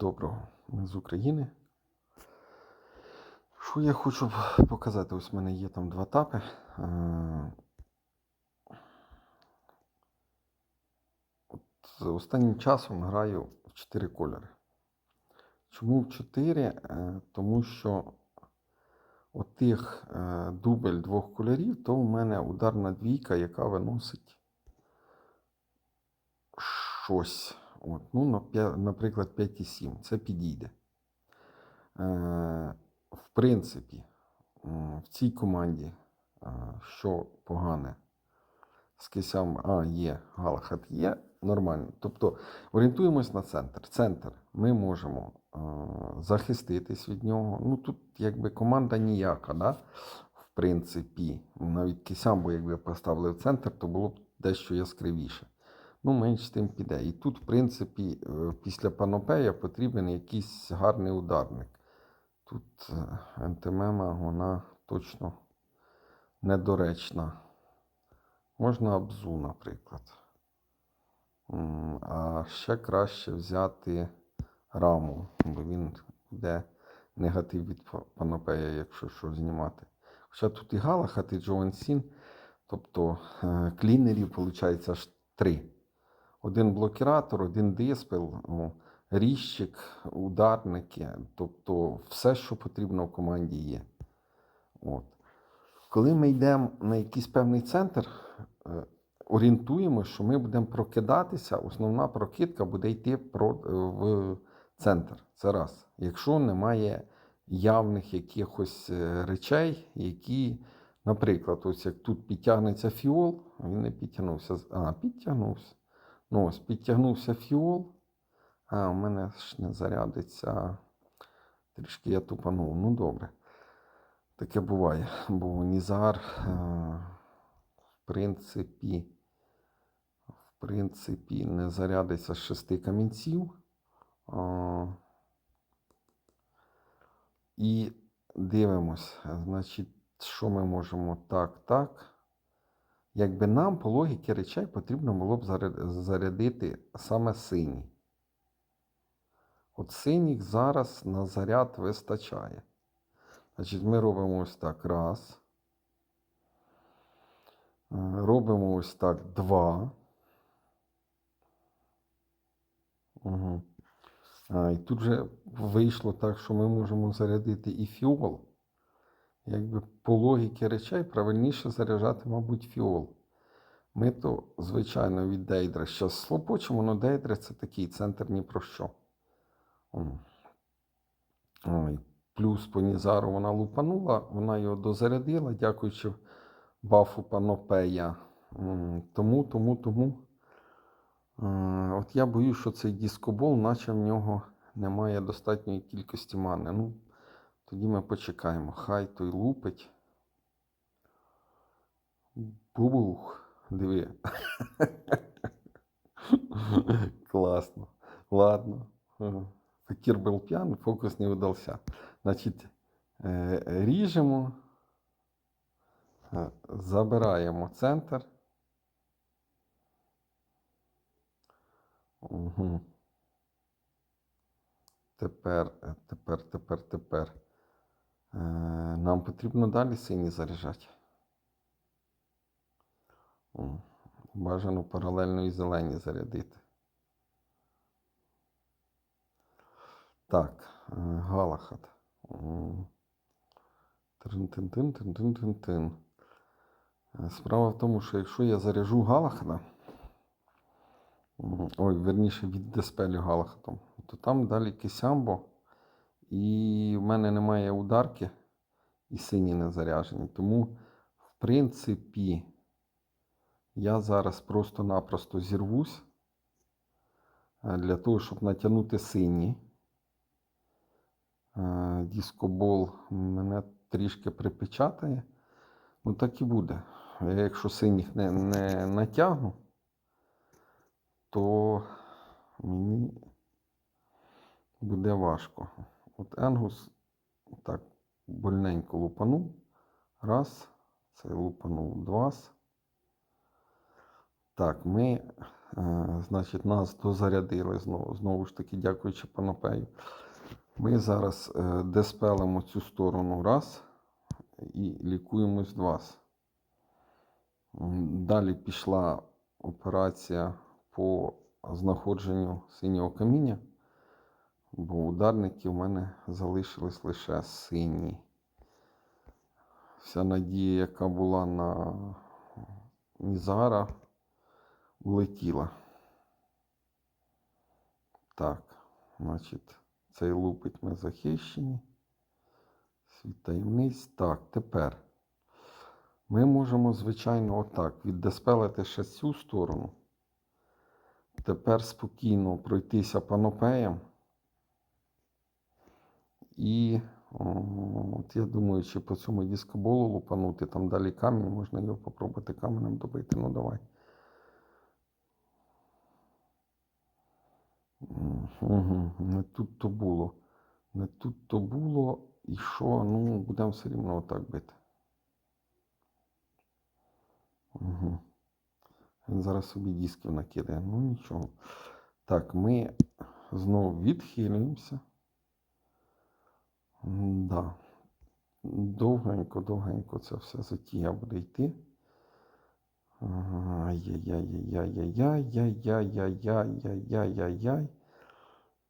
Доброго, ми з України. Що я хочу показати? Ось в мене є там два тапи. Е, От останнім часом граю в 4 кольори. Чому в 4? Тому що от тих е, дубль двох кольорів, то у мене ударна двійка, яка виносить щось. От, ну, наприклад, 5,7. Це підійде. Е, в принципі, в цій команді, е, що погане, з кисям, а, є, Галахат є, нормально. Тобто орієнтуємось на центр. Центр ми можемо е, захиститись від нього. Ну тут якби команда ніяка, да? в принципі, навіть кисямбо, якби поставили в центр, то було б дещо яскравіше. Ну, менш тим піде. І тут, в принципі, е, після панопея потрібен якийсь гарний ударник. Тут е, ентемема, вона точно недоречна. Можна абзу, наприклад. А ще краще взяти раму, бо він буде негатив від панопея, якщо що знімати. Хоча тут і Галахат, Джоан Сін, тобто е, клінерів, виходить, аж три. Один блокіратор, один диспел, о, ріжчик, ударники, тобто все, що потрібно в команді є. От. Коли ми йдемо на якийсь певний центр, е, орієнтуємо, що ми будемо прокидатися, основна прокидка буде йти е, в центр. Це раз. Якщо немає явних якихось е, речей, які, наприклад, ось як тут підтягнеться фіол, він не підтягнувся. А, підтягнувся. Ну, ось підтягнувся фіол. А, у мене ж не зарядиться. Трішки я тупанув. Ну, добре. Таке буває. Бо Нізар, в принципі, в принципі, не зарядиться з шести камінців. І дивимось, значить, що ми можемо так, так. Якби нам по логіки речей потрібно було б зарядити саме синій. От синіх зараз на заряд вистачає. Значить, ми робимо ось так. Раз. Е, Робимо ось так два. Угу. А, і тут вже вийшло так, що ми можемо зарядити і фіол. Якби по логіки речей правильніше заряджати, мабуть, фіол. Ми то, звичайно, від Дейдра зараз слопочемо, але Дейдра це такий центр ні про що. Ой, плюс по Нізару вона лупанула, вона його дозарядила, дякуючи бафу Панопея. Тому, тому, тому. е, От я боюсь, що цей дискобол, наче в нього немає достатньої кількості мани. Ну, тоді ми почекаємо. Хай той лупить. Бубух. Диви. Класно. Ладно. Факір був п'яний, фокус не удався. Значить, е, ріжемо, забираємо центр. Угу. Тепер, тепер, тепер, тепер. Е, Нам потрібно далі сині заряджати. Бажано паралельно і зелені зарядити. Так, е, Галахат. М. Трин-тин-тин, тин-тин-тин-тин. Е, Справа в тому, що якщо я заряжу Галахата, ой, верніше від диспелю Галахатом, то там далі кисямбо, і в мене немає ударки, і сині не заряжені. Тому, в принципі, я зараз просто-напросто зірвусь е, для того, щоб натягнути сині. Е, Дискобол мене трішки припечатає. Ну так і буде. Я якщо синіх не, не натягну, то мені буде важко. От Енгус так больненько лупанув. Раз. Це лупанув два. Так, ми Е, Значить, нас дозарядили знову, знову ж таки, дякуючи панопею. Ми зараз е, диспелимо цю сторону раз і лікуємось два. Далі пішла операція по знаходженню синього каміння, бо ударники в мене залишились лише сині. Вся надія, яка була на Нізара, улетіла. Так, значить, цей лупить ми захищені. Світ таємниць. Так, тепер ми можемо, звичайно, отак віддеспелити ще цю сторону. Тепер спокійно пройтися панопеєм. І от я думаю, чи по цьому дискоболу лупанути, там далі камінь, можна його попробувати каменем добити. Ну давай. Угу. Не тут то було. Не тут то було. І що? Ну, будемо все рівно отак бити. Угу. Він зараз собі дисків накидає. Ну нічого. Так, ми знову відхилюємося. Да. Довгенько, довгенько це все затія буде йти. Ай-яй-яй-яй-яй-яй-яй-яй-яй-яй-яй-яй.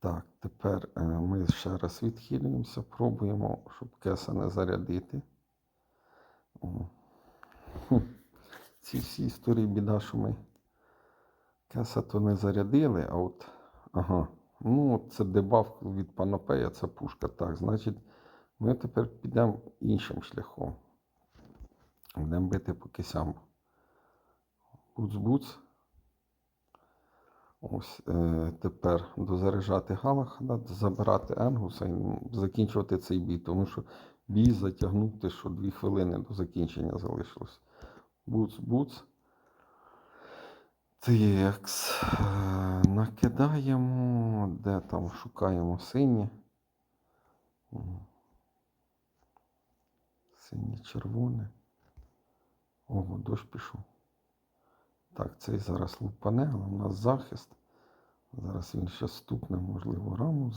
Так, тепер ми ще раз відхилюємося, пробуємо, щоб кеса не зарядити. Ці всі історії біда, що ми кеса то не зарядили, а от. Ага. Ну, це дебаф від панопея, це пушка. Так, значить, ми тепер підемо іншим шляхом. Будемо бити по кисям. Буц-буц. Ось е, тепер дозаряджати Галаха, да, забирати Енгуса і закінчувати цей бій, тому що бій затягнути, що дві хвилини до закінчення залишилось. Буц-буц. Текс. Накидаємо. Де там шукаємо сині. Синє червоне. Ого, дощ пішов. Так, цей зараз лупане, але у нас захист. Зараз він ще стукне, можливо, раму.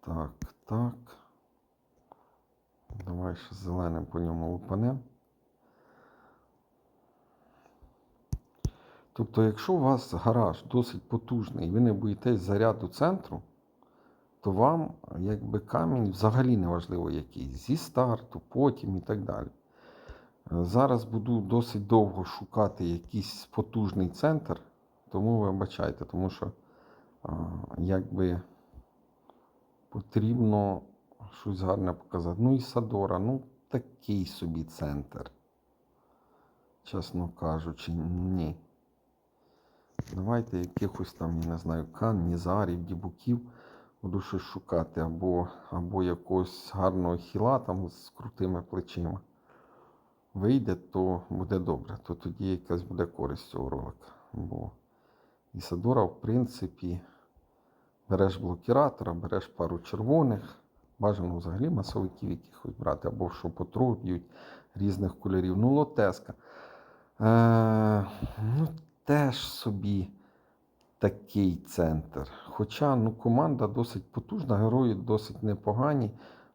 Так, так. Давай ще зеленим по ньому лупанем. Тобто, якщо у вас гараж досить потужний і ви не боїтесь заряду центру, то вам якби камінь взагалі не важливо який. Зі старту, потім і так далі. Зараз буду досить довго шукати якийсь потужний центр, тому вибачайте, тому що якби потрібно щось гарне показати. Ну і Садора, ну такий собі центр. Чесно кажучи, ні. Давайте якихось там, я не знаю, кан, нізарів, дібуків буду щось шукати, або, або якогось гарного хіла там з крутими плечима. Вийде, то буде добре, то тоді якась буде користь цього ролика. Бо Ісадора, в принципі, береш блокіратора, береш пару червоних, бажано взагалі масовиків якихось брати, або що по трьох б'ють різних кольорів. Ну, лотеска. Е, ну, теж собі такий центр. Хоча ну, команда досить потужна, герої досить непогані.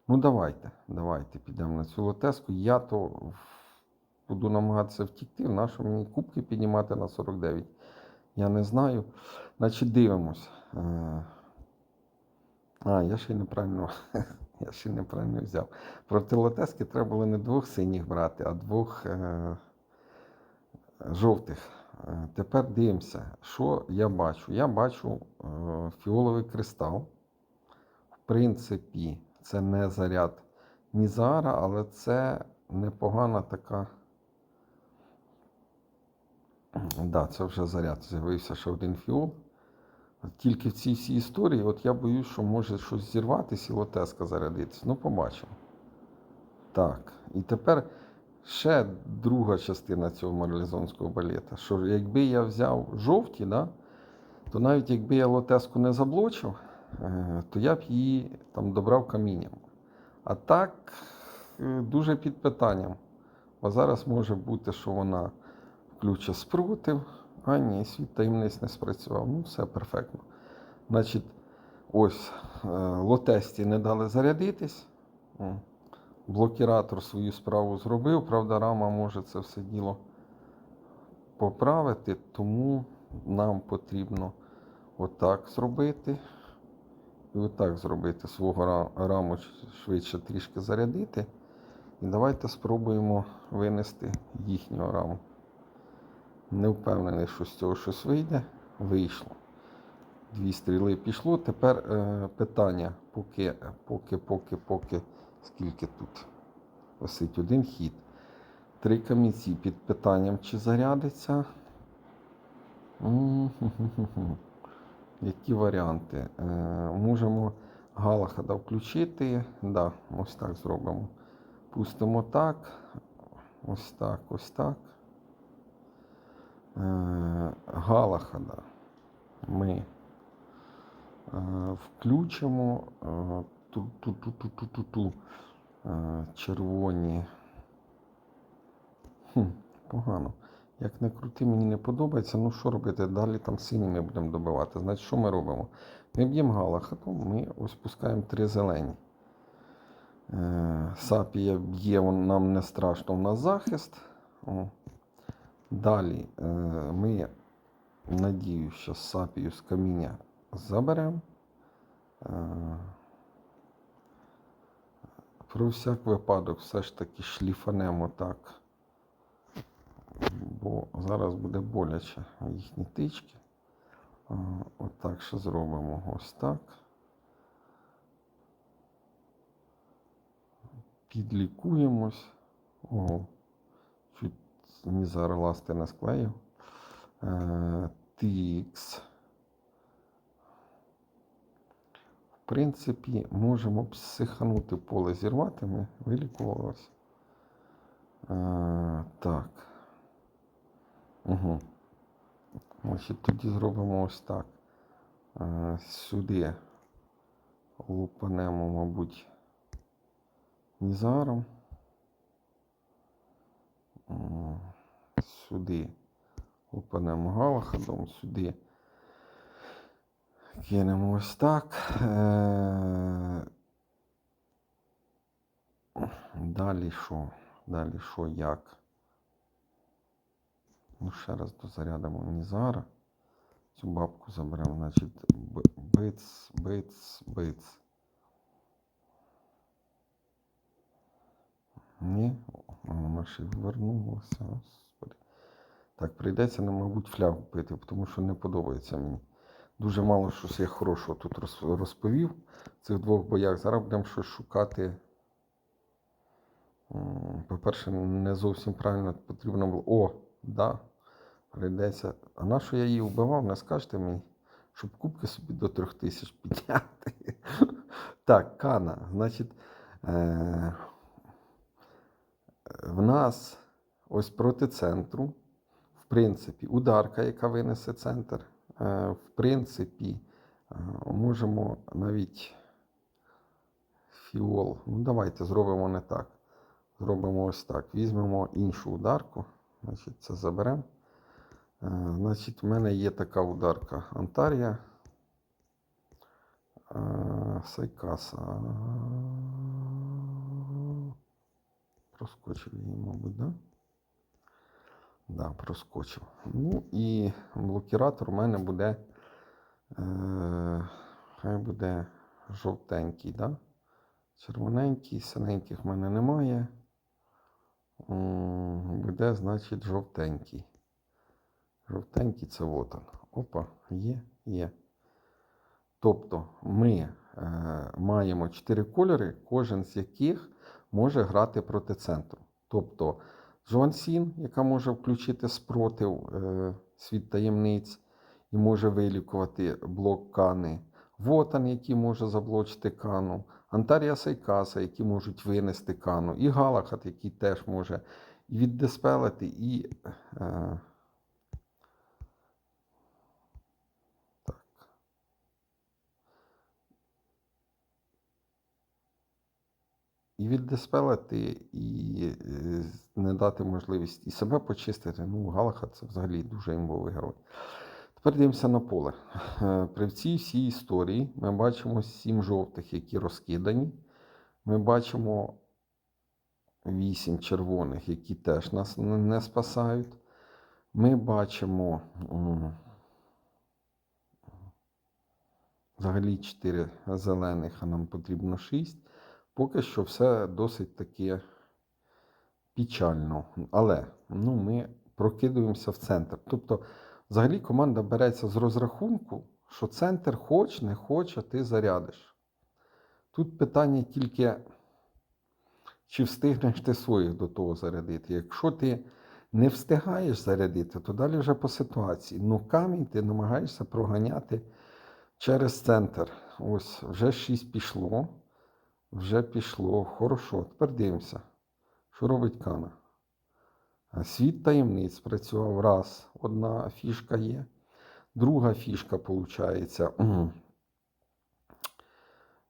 Ну, давайте, давайте підемо на цю лотеску. Я то буду намагатися втікти. Нащо мені кубки піднімати на 49? Я не знаю. Значить, дивимось. Е, А, я ще й неправильно, я ще неправильно взяв. Проти лотески треба було не двох синіх брати, а двох е, жовтих. Е, Тепер дивимося, що я бачу. Я бачу е, фіоловий кристал. В принципі, це не заряд Нізара, але це непогана така. Да, це вже заряд. З'явився ще один фіол. Тільки в цій всій історії, от я боюсь, що може щось зірватися і лотеска зарядитися. Ну, побачимо. Так, і тепер ще друга частина цього моралізонського балета. Що якби я взяв жовті, да, то навіть якби я лотеску не заблочив, е, то я б її там добрав камінням. А так, е, дуже під питанням. Бо зараз може бути, що вона включить спротив. А ні, світ таємниць не спрацював. Ну, все перфектно. Значить, ось е, лотесті не дали зарядитись. Блокіратор свою справу зробив. Правда, рама може це все діло поправити, тому нам потрібно отак зробити. І отак зробити свого раму швидше трішки зарядити. І давайте спробуємо винести їхню раму. Не впевнений, що з цього щось вийде. Вийшло. Дві стріли пішло. Тепер е, питання, поки, поки, поки, поки, скільки тут висить один хід. Три камінці під питанням, чи зарядиться. Які варіанти? Е, можемо Галахада включити. Да, ось так зробимо. Пустимо так. Ось так, ось так. Е, Галахада ми е, включимо ту-ту-ту-ту-ту-ту. Е, червоні. Хм, погано. Як не крути, мені не подобається. Ну що робити? Далі там сині ми будемо добивати. Значить, що ми робимо? Ми б'ємо галахатом, ми ось пускаємо три зелені. Е, Сапія б'є, нам не страшно, в нас захист. О. Далі е, ми, надію, сапію з каміння заберемо. Про всяк випадок все ж таки шліфанемо так. Бо зараз буде боляче їхні тички. Отак ще зробимо ось так. Підлікуємось. Ого, чуть мізер ласти не склеїв. Е, Тікс. В принципі, можемо психанути поле зірвати, ми вилікувалися. Е, так. Угу. Значить, тоді зробимо ось так. Е, сюди лупанемо, мабуть, нізаром. Сюди лупанемо галахадом, сюди кинемо ось так. Е, Далі що? Далі що, як? Ну, ще раз дозарядимо Нізара. Цю бабку заберемо, значить, биц, биц, биц. Ні, вона ще вернулася. Так, прийдеться мабуть, флягу пити, тому що не подобається мені. Дуже мало щось я хорошого тут розповів в цих двох боях. Зараз будемо щось шукати. По-перше, не зовсім правильно потрібно було. О, да, прийдеться. А на що я її вбивав, не скажете мені, щоб кубки собі до трьох тисяч підняти. Так, Кана. Значить, е- в нас ось проти центру, в принципі, ударка, яка винесе центр. Е, в принципі, е, можемо навіть фіол. Ну, давайте зробимо не так. Зробимо ось так. Візьмемо іншу ударку. Значить, це заберемо. Е, Значить, в мене є така ударка Антарія. Сайкаса. Проскочив її, мабуть, да? Да, проскочив. Ну і блокіратор у мене буде. Е, хай буде жовтенький, да? Червоненький, синеньких в мене немає. Буде, значить, жовтенький. Жовтенький це вот он. Опа, є, є. Тобто ми е, маємо чотири кольори, кожен з яких може грати проти центру. Тобто Жуансін, яка може включити спротив е, світ таємниць і може вилікувати блок кани. Вотан, який може заблочити кану, Антарія Сайкаса, які можуть винести кану, і Галахат, який теж може і віддиспелити, і. Е, і віддиспелити, і е, не дати можливість і себе почистити. Ну, Галаха це взагалі дуже імбовий герой. Тепер дивимося на поле. Е, При цій всій історії ми бачимо сім жовтих, які розкидані. Ми бачимо вісім червоних, які теж нас не спасають. Ми бачимо взагалі 4 зелених, а нам потрібно 6. Поки що все досить таки печально. Але ну, ми прокидуємося в центр. Тобто, взагалі команда береться з розрахунку, що центр хоч, не хоч, а ти зарядиш. Тут питання тільки, чи встигнеш ти своїх до того зарядити. Якщо ти не встигаєш зарядити, то далі вже по ситуації. Ну, камінь ти намагаєшся проганяти через центр. Ось, вже 6 пішло. Вже пішло. Хорошо. Тепер дивимося, що робить Кана. Світ таємниць працював раз. Одна фішка є. Друга фішка, виходить.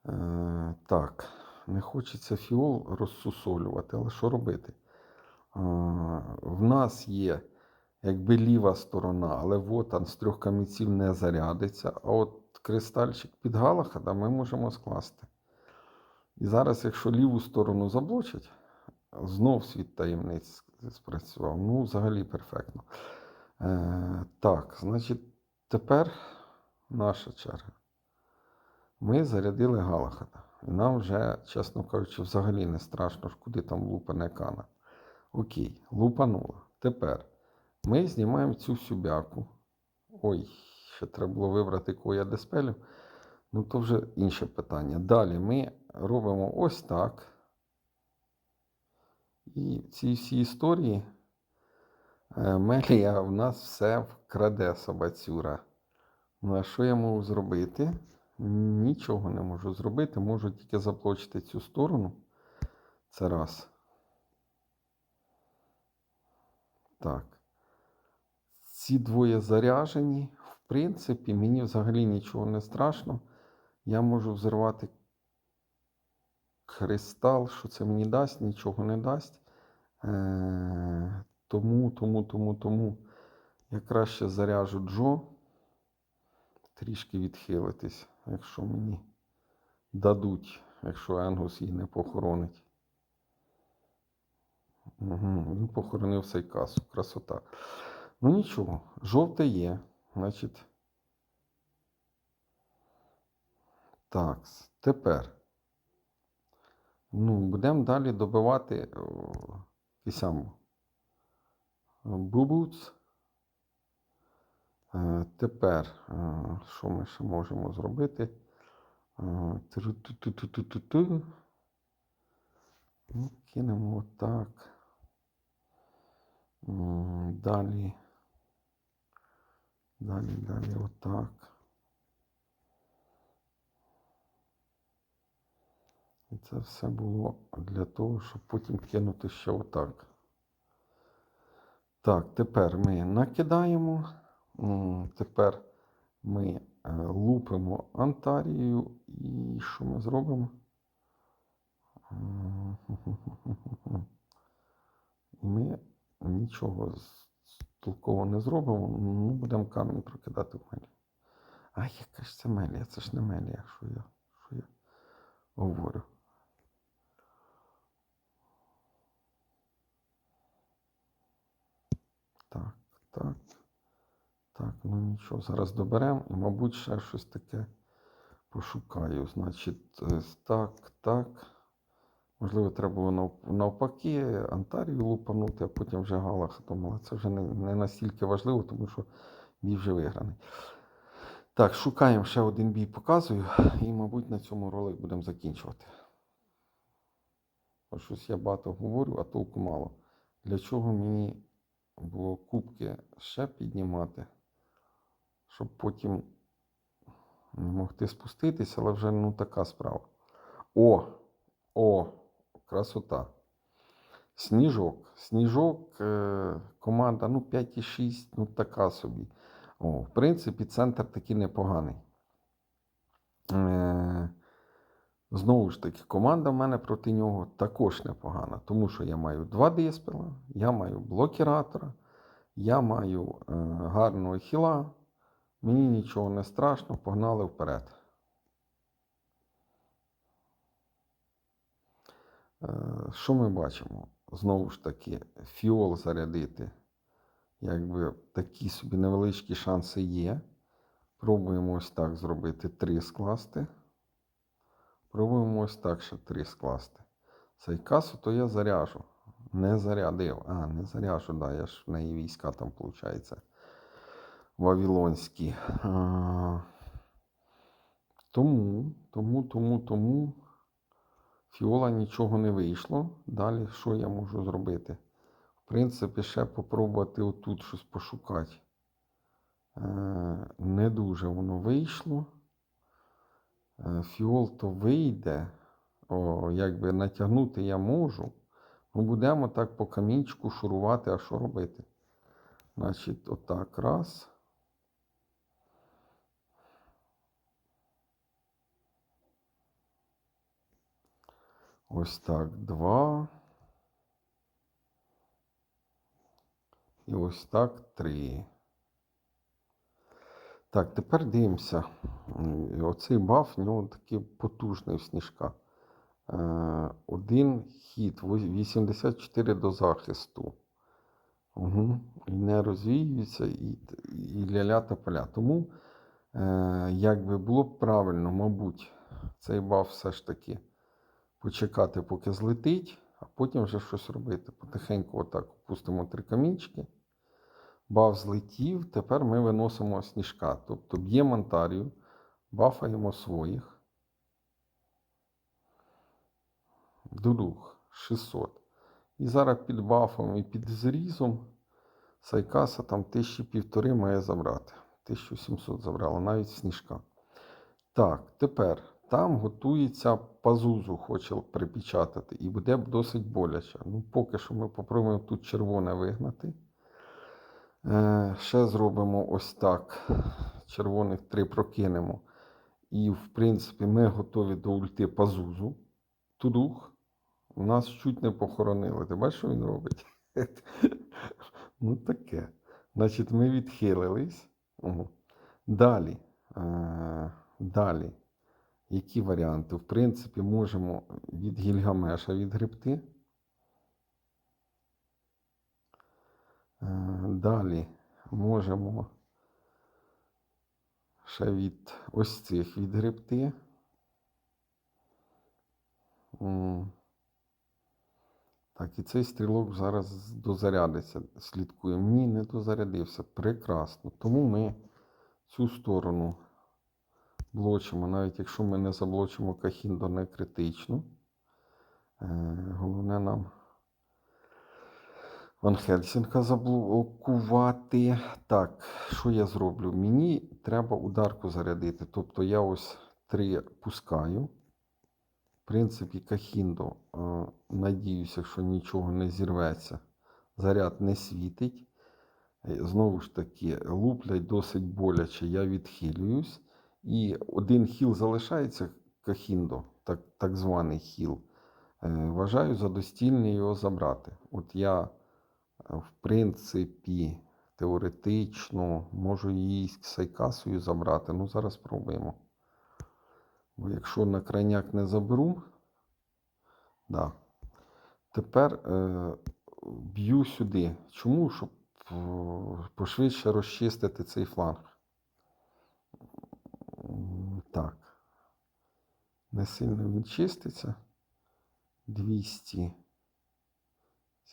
Е, так, не хочеться фіол розсусолювати, але що робити? Е, в нас є якби ліва сторона, але вотан з трьох камінців не зарядиться. А от кристальчик під Галахада ми можемо скласти. І зараз, якщо ліву сторону заблочать, знов світ таємниць спрацював. Ну, взагалі перфектно. Е, так, значить, тепер наша черга. Ми зарядили Галахада. І нам вже, чесно кажучи, взагалі не страшно, ж куди там лупане кана. Окей, лупанула. Тепер ми знімаємо цю всю бяку. Ой, ще треба було вибрати, кого я диспелю. Ну, то вже інше питання. Далі ми робимо ось так. І в цій всій історії е, Мелія в нас все вкраде собацюра. Ну, а що я можу зробити? Нічого не можу зробити. Можу тільки заплочити цю сторону. Це раз. Так. Ці двоє заряжені. В принципі, мені взагалі нічого не страшно. Я можу взорвати кристал, що це мені дасть, нічого не дасть. Е, тому, тому, тому, тому я краще заряжу Джо. Трішки відхилитись, якщо мені дадуть, якщо Енгус її не похоронить. Угу, він похоронив Сайкасу. Красота. Ну нічого, жовте є. Значить. Так, тепер. Ну, будемо далі добивати о, кисямбу. Бубуц. Е, Тепер, е, що ми ще можемо зробити? Е. Ну, Кинемо отак. Далі. Далі, далі, отак. І це все було для того, щоб потім кинути ще отак. Так, тепер ми накидаємо. Тепер ми е, лупимо Антарію. І що ми зробимо? Ми нічого толково не зробимо. Ну, будемо камінь прокидати в мелі. А яка ж це мелія? Це ж не мелія, що я, що я говорю. Так, так. Ну нічого, зараз доберемо і, мабуть, ще щось таке пошукаю. Значить, е, так, так. Можливо, треба було навпаки Антарію лупанути, а потім вже Галахатом. Але це вже не, не настільки важливо, тому що бій вже виграний. Так, шукаємо ще один бій, показую, і, мабуть, на цьому ролик будемо закінчувати. Бо щось я багато говорю, а толку мало. Для чого мені було кубки ще піднімати, щоб потім не могти спуститися, але вже ну така справа. О! О! Красота. Сніжок. Сніжок, е, команда, ну 5,6, ну така собі. О, в принципі, центр такий непоганий. Е, Знову ж таки, команда в мене проти нього також непогана, тому що я маю два диспела, я маю блокіратора, я маю е, гарного хіла. Мені нічого не страшно, погнали вперед. Е, Що ми бачимо? Знову ж таки, фіол зарядити. Якби такі собі невеличкі шанси є. Пробуємо ось так зробити три скласти. Пробуємо ось так ще три скласти. Цей касу то я заряжу. Не зарядив. А, не заряжу, да, я ж в неї війська там, виходить. Вавилонські. А, тому, тому, тому, тому. Фіола нічого не вийшло. Далі що я можу зробити? В принципі, ще попробувати отут щось пошукати. Е, не дуже воно вийшло. Е, Фіол то вийде. О, якби натягнути я можу. Ну, будемо так по камінчику шурувати, а що робити? Значить, отак раз. Ось так два. І ось так три. Так, тепер дивимося. Оцей баф, в нього такий потужний в сніжка. Е, Один хід, 84 до захисту. Угу. І не розвіюється, і, і ля-ля та поля. Тому, е, якби було б правильно, мабуть, цей баф все ж таки почекати, поки злетить, а потім вже щось робити. Потихеньку отак опустимо три камінчики. Баф злетів, тепер ми виносимо сніжка. Тобто б'ємо антарію, бафаємо своїх. Дудух 600. І зараз під бафом і під зрізом Сайкаса там тисячі півтори має забрати. 1700 забрала, навіть сніжка. Так, тепер там готується пазузу, хоче припечатати, і буде досить боляче. Ну, поки що ми попробуємо тут червоне вигнати. Е, ще зробимо ось так. Червоних три прокинемо. І, в принципі, ми готові до ульти пазузу. Тудух. Нас чуть не похоронили. Ти бачиш, що він робить? ну, таке. Значить, ми відхилились. Далі. Е, далі. Які варіанти? В принципі, можемо від Гільгамеша відгребти. Далі можемо ще від ось цих відгребти. Так, і цей стрілок зараз дозарядиться. Слідкуємо. Ні, не дозарядився. Прекрасно. Тому ми цю сторону блочимо, навіть якщо ми не заблочимо Кахіндо не критично. Е, головне нам Ван Хельсінка заблокувати. Так, що я зроблю? Мені треба ударку зарядити. Тобто я ось три пускаю. В принципі, Кахіндо, надіюся, що нічого не зірветься. Заряд не світить. Е, Знову ж таки, луплять досить боляче, я відхилююсь. І один хіл залишається Кахіндо, так, так званий хіл. Е, Вважаю за достільне його забрати. От я, в принципі, теоретично можу її з Сайкасою забрати. Ну, зараз спробуємо. Бо якщо на крайняк не заберу, да. тепер е, б'ю сюди. Чому? Щоб е, пошвидше розчистити цей фланг. Так. Не сильно він чиститься.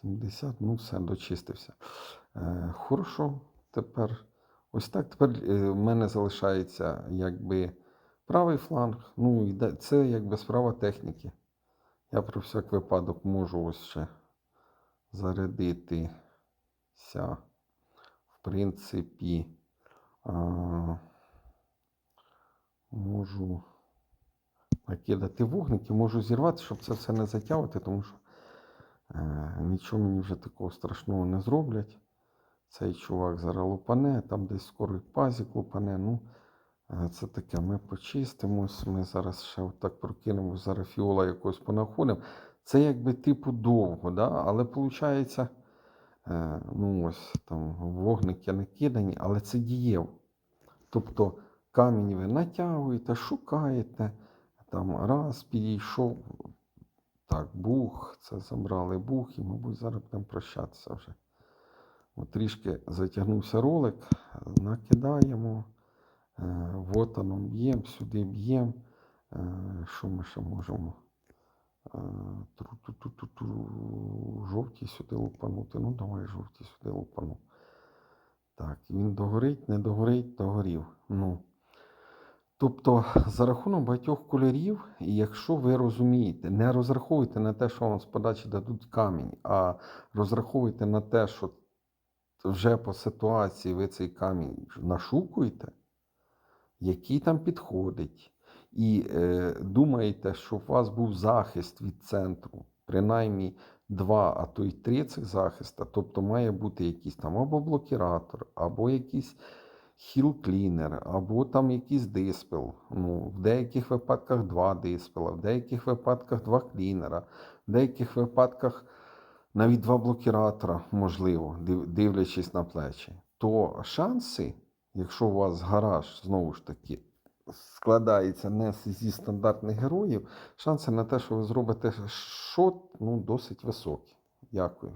270, ну все, дочистився. Е, хорошо, тепер ось так. Тепер е, в мене залишається якби правий фланг. Ну, це якби справа техніки. Я про всяк випадок можу ось ще зарядитися. В принципі, а, можу накидати вогники, можу зірвати, щоб це все не затягувати, тому що нічого мені вже такого страшного не зроблять. Цей чувак зараз лупане, там десь скоро пазік лупане. Ну, Е, Це таке, ми почистимось, ми зараз ще отак прокинемо, зараз фіола якось понаходимо. Це якби типу довго, да? але виходить, ну ось там вогники не кидані, але це дієво. Тобто камінь ви натягуєте, шукаєте, там раз підійшов, так, бух, це забрали бух, і, мабуть, зараз будемо прощатися вже. От трішки затягнувся ролик, накидаємо, е, вотаном б'ємо, сюди б'ємо. Е, Що ми ще можемо? Е. Жовті сюди лупанути. Ну, давай жовті сюди лупану. Так, він догорить, не догорить, догорів. Ну. Тобто, за рахунок багатьох кольорів, якщо ви розумієте, не розраховуйте на те, що вам з подачі дадуть камінь, а розраховуйте на те, що вже по ситуації ви цей камінь нашукуєте, який там підходить, і е, думаєте, що у вас був захист від центру, принаймні два, а то й три цих захиста, тобто має бути якийсь там або блокіратор, або якийсь хіл клінер, або там якийсь диспел. Ну, в деяких випадках два диспела, в деяких випадках два клінера, в деяких випадках навіть два блокіратора, можливо, дивлячись на плечі, то шанси, якщо у вас гараж знову ж таки складається не зі стандартних героїв, шанси на те, що ви зробите шот, ну, досить високі. Дякую.